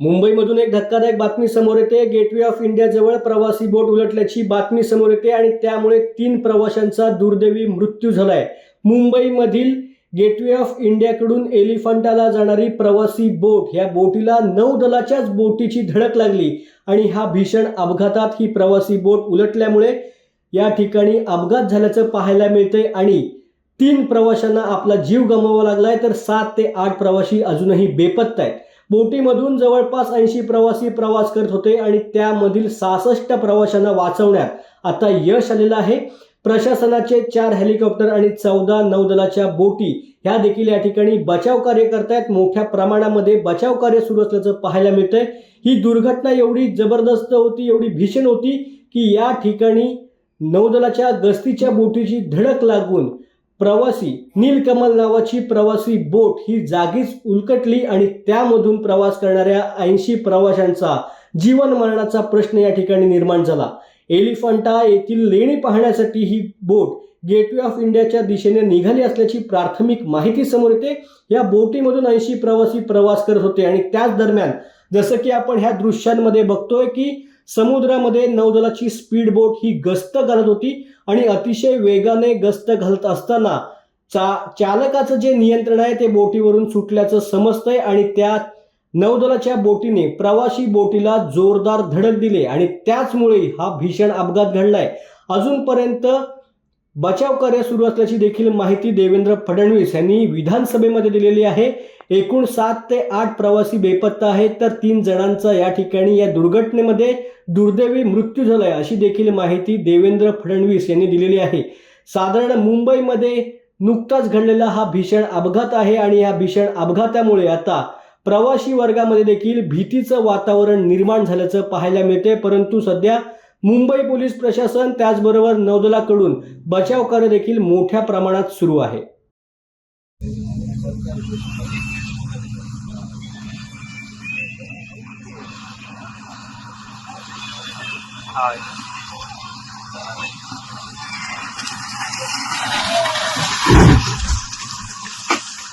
मुंबईमधून एक धक्कादायक बातमी समोर येते. गेटवे ऑफ इंडियाजवळ प्रवासी बोट उलटल्याची बातमी समोर येते आणि त्यामुळे तीन प्रवाशांचा दुर्दैवी मृत्यू झालाय. मुंबईमधील गेटवे ऑफ इंडियाकडून एलिफंटाला जाणारी प्रवासी बोट ह्या बोटीला नौदलाच्याच बोटीची धडक लागली आणि हा भीषण अपघातात ही प्रवासी बोट उलटल्यामुळे या ठिकाणी अपघात झाल्याचं पाहायला मिळतंय आणि तीन प्रवाशांना आपला जीव गमवावा लागलाय तर सात ते आठ प्रवासी अजूनही बेपत्ता आहेत. बोटीमधून जवळपास ऐंशी प्रवासी प्रवास करत होते आणि त्यामधील सहासष्ट प्रवाशांना वाचवण्यात आता यश आलेलं आहे. प्रशासनाचे चार हेलिकॉप्टर आणि चौदा नौदलाच्या बोटी ह्या देखील या ठिकाणी बचाव कार्य करतायत. मोठ्या प्रमाणामध्ये बचाव कार्य सुरू असल्याचं पाहायला मिळतंय. ही दुर्घटना एवढी जबरदस्त होती एवढी भीषण होती की या ठिकाणी नौदलाच्या गस्तीच्या बोटीची धडक लागून प्रवासी नीलकमल नावाची प्रवासी बोट ही जागीच उलकटली आणि त्यामधून प्रवास करणाऱ्या ऐंशी प्रवाशांचा जीवन मरणाचा प्रश्न या ठिकाणी निर्माण झाला. एलिफंटा येथील लेणी पाहण्यासाठी ही बोट गेटवे ऑफ इंडियाच्या दिशेने निघाली असल्याची प्राथमिक माहिती समोर येते. या बोटीमधून ऐंशी प्रवासी प्रवास करत होते आणि त्याच दरम्यान जसं की आपण ह्या दृश्यांमध्ये बघतोय की समुद्रामध्ये नौदलाची स्पीड बोट ही गस्त करत होती. आणि अतिशय वेगाने गस्त घालत असताना चा चालकाचं जे नियंत्रण आहे ते बोटीवरून सुटल्याचं समजतंय आणि त्या नौदलाच्या बोटीने प्रवासी बोटीला जोरदार धडक दिले आणि त्याचमुळे हा भीषण अपघात घडलाय. अजूनपर्यंत बचाव कार्य सुरू असल्याची देखील माहिती देवेंद्र फडणवीस यांनी विधानसभेमध्ये दिलेली आहे. एकूण सात ते आठ प्रवासी बेपत्ता आहेत. तर तीन जणांचा या ठिकाणी या दुर्घटनेमध्ये दुर्दैवी मृत्यू झालाय अशी देखील माहिती देवेंद्र फडणवीस यांनी दिलेली आहे. साधारण मुंबईमध्ये नुकताच घडलेला हा भीषण अपघात आहे आणि या भीषण अपघातामुळे आता प्रवासी वर्गामध्ये देखील भीतीचं वातावरण निर्माण झाल्याचं पाहायला मिळते परंतु सध्या मुंबई पोलीस प्रशासन त्याचबरोबर नौदलाकडून बचाव कार्य देखील मोठ्या प्रमाणात सुरू आहे. हाय